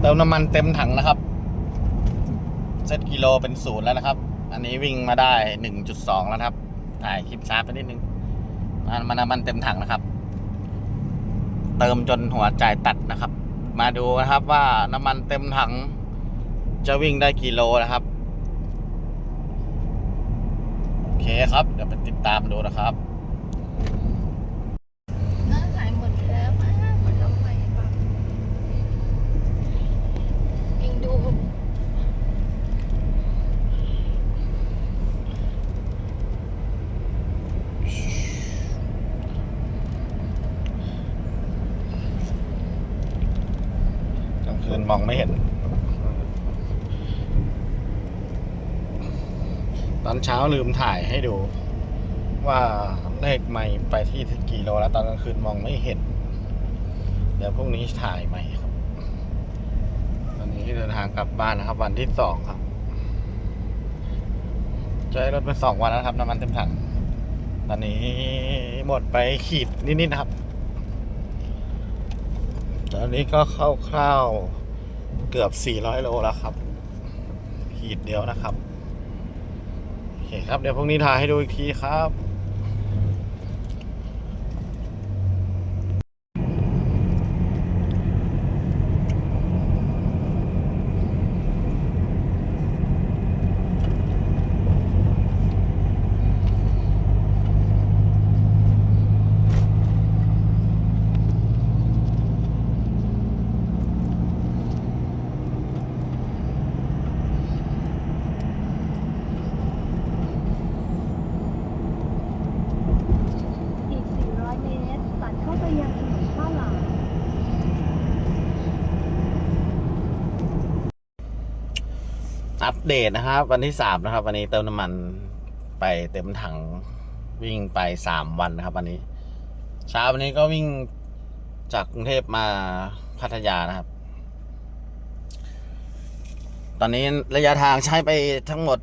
เติมน้ำมันเต็มถังนะครับ เซตกิโลเป็นศูนย์แล้วนะครับ อันนี้วิ่งมาได้หนึ่งจุดสองแล้วครับ ถ่ายคลิปช้าไปนิดนึงมันมันน้ำมันเต็มถังนะครับ เติมจนหัวจ่ายตัดนะครับ มาดูนะครับว่าน้ำมันเต็มถัง จะวิ่งได้กี่โลนะครับ โอเคครับ เดี๋ยวไปติดตามดูนะครับ น่าขายหมดแล้วมากมันทำไมแบบเองดู กลาง คืนมองไม่เห็น ตอนเช้าลืมถ่ายให้ดู ว่าเลขไม่ไปที่กี่โลแล้วตอนกลางคืนมองไม่เห็น เดี๋ยวพรุ่งนี้ถ่ายใหม่ครับ ตอนนี้เดินทางกลับบ้านนะครับ วันที่สองครับใช้รถไปสองวันแล้วครับน้ำมันเต็มถังตอนนี้หมดไปขีดนิดๆครับตอนนี้ก็คร่าวๆ เกือบ 400 โลแล้วครับ ขีดเดียวนะครับ โอเคครับ เดี๋ยวพรุ่งนี้ถ่ายให้ดูอีกทีครับ อีก 400 เมตร ตัดเข้าไปยังถนนข้าวหลาม อัปเดตนะครับ วันที่สามนะครับ วันนี้เติมน้ำมันไปเต็มถังวิ่งไปสามวันนะครับ วันนี้ เช้าวันนี้ก็วิ่งจากกรุงเทพมาพัทยานะครับ ตอนนี้ระยะทางใช้ไปทั้งหมด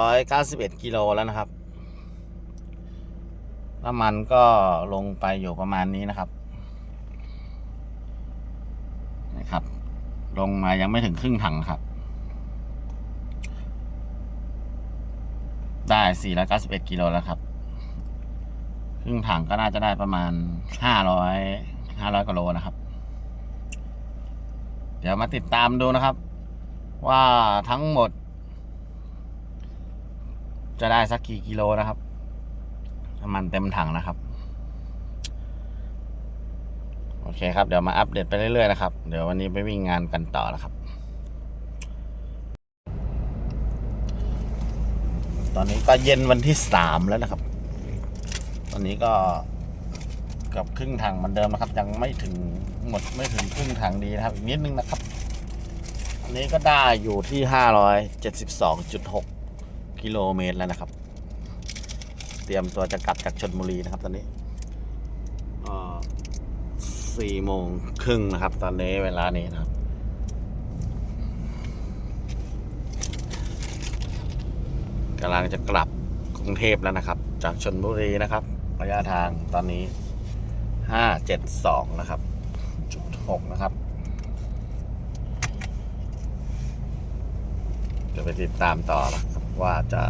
491 กิโลแล้วนะครับ น้ำมันก็ลงไปอยู่ประมาณนี้นะครับ นะครับ ลงมายังไม่ถึงครึ่งถังครับ ได้491กิโลแล้วครับ ครึ่งถังก็น่าจะได้ประมาณ 500 500กิโลนะครับ เดี๋ยวมาติดตามดูนะครับ ว่าทั้งหมด จะได้สักกี่กิโลนะครับน้ำมันเต็มถังนะครับ โอเคครับ เดี๋ยวมาอัปเดตไปเรื่อยๆนะครับ เดี๋ยววันนี้ไปวิ่งงานกันต่อนะครับ ต อนนี้ก็เย็นวันที่สามแล้วนะครับ ตอนนี้ก็กับครึ่งถังเหมือนเดิมนะครับ ยังไม่ถึงหมดไม่ถึงครึ่งถังดีนะครับ อีกนิดนึงนะครับ อันนี้ก็ได้อยู่ที่ห้าร้อยเจ็ดสิบสองจุดหกกิโลเมตรแล้วนะครับ เตรียมตัวจะกลับจากชนบุรีนะครับ ตอนนี้สี่โมงครึ่งนะครับ ตอนนี้เวลานี้นะครับ กำลังจะกลับกรุงเทพแล้วนะครับ จากชนบุรีนะครับ ระยะทางตอนนี้ห้าเจ็ดสองนะครับจุดหกนะครับ จะไปติดตามต่อนะครับว่าจะ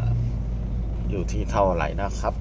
อยู่ที่เท่าไหร่นะครับ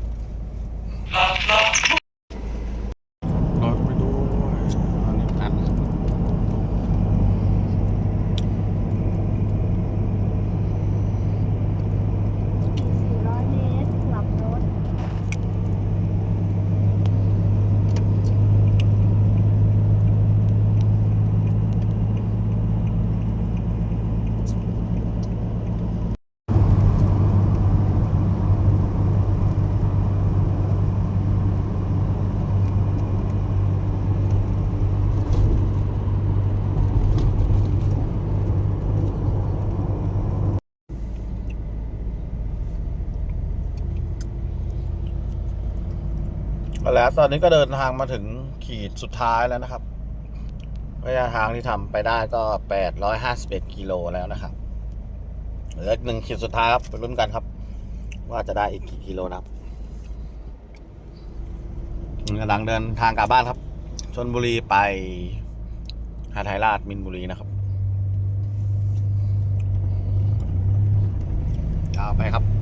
ก็แล้วตอนนี้ก็เดินทางมาถึงขีดสุดท้ายแล้วนะครับระยะทางที่ทำไปได้ก็แปดร้อยหาสิบเอ็ดกิโลแล้วนะครับเหลือหนึ่งขีดสุดท้ายครับไปรุ่นกันครับ ว่าจะได้อีกกี่กิโลนะครับกำลังเดินทางกลับบ้านครับชนบุรีไปหาไทยราชมินบุรีนะครับยาวไปครับ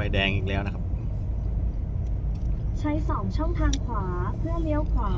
ฟแดงอีกแล้วนะครับ ใช้สองช่องทางขวาเพื่อเลี้ยวขวา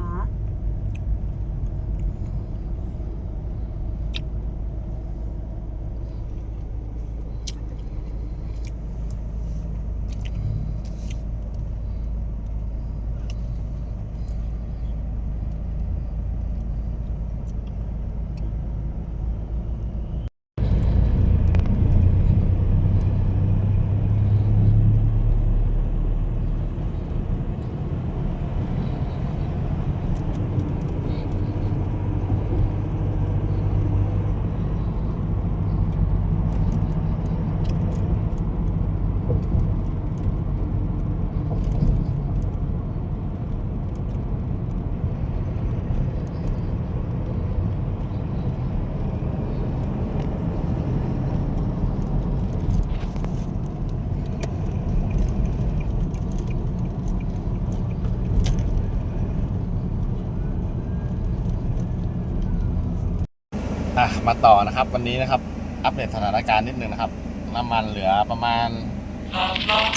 มาต่อนะครับ วันนี้นะครับ อัปเดตสถานการณ์นิดนึงนะครับ น้ำมันเหลือประมาณ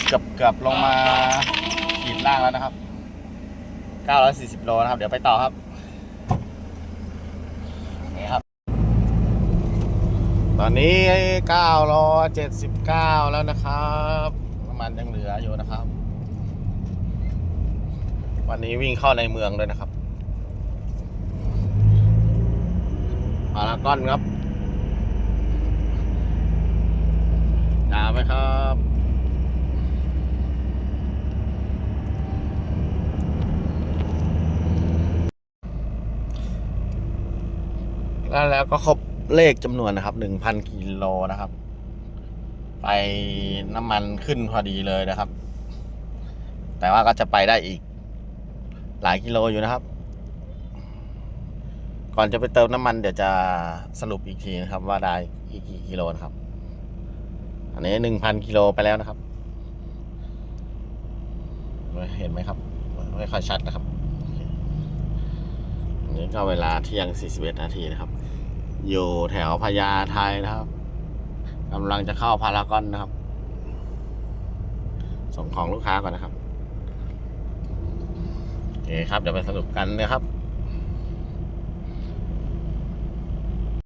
เกือบเกือบลงมาขีดล่างแล้วนะครับ 940 โลนะครับ เดี๋ยวไปต่อครับนี่ครับ ตอนนี้ 979 แล้วนะครับน้ำมันยังเหลืออยู่นะครับ วันนี้วิ่งเข้าในเมืองด้วยนะครับ พารากอนครับยาวไหมครับแล้วแล้วก็ครบเลขจำนวนนะครับหนึ่งพันกิโลนะครับ ไปน้ำมันขึ้นพอดีเลยนะครับ แต่ว่าก็จะไปได้อีกหลายกิโลอยู่นะครับ ก่อนจะไปเติมน้ำมันเดี๋ยวจะสรุปอีกทีนะครับ ว่าได้อีกกี่กิโลนะครับ อันนี้หนึ่งพันกิโลไปแล้วนะครับ เห็นไหมครับ ไม่ค่อยชัดนะครับนนี้ก็เวลาเที่ยง41นาทีนะครับ อยู่แถวพญาไทนะครับกำลังจะเข้าพารากอนนะครับ ส่งของลูกค้าก่อนนะครับโอเคครับ เดี๋ยวไปสรุปกันนะครับ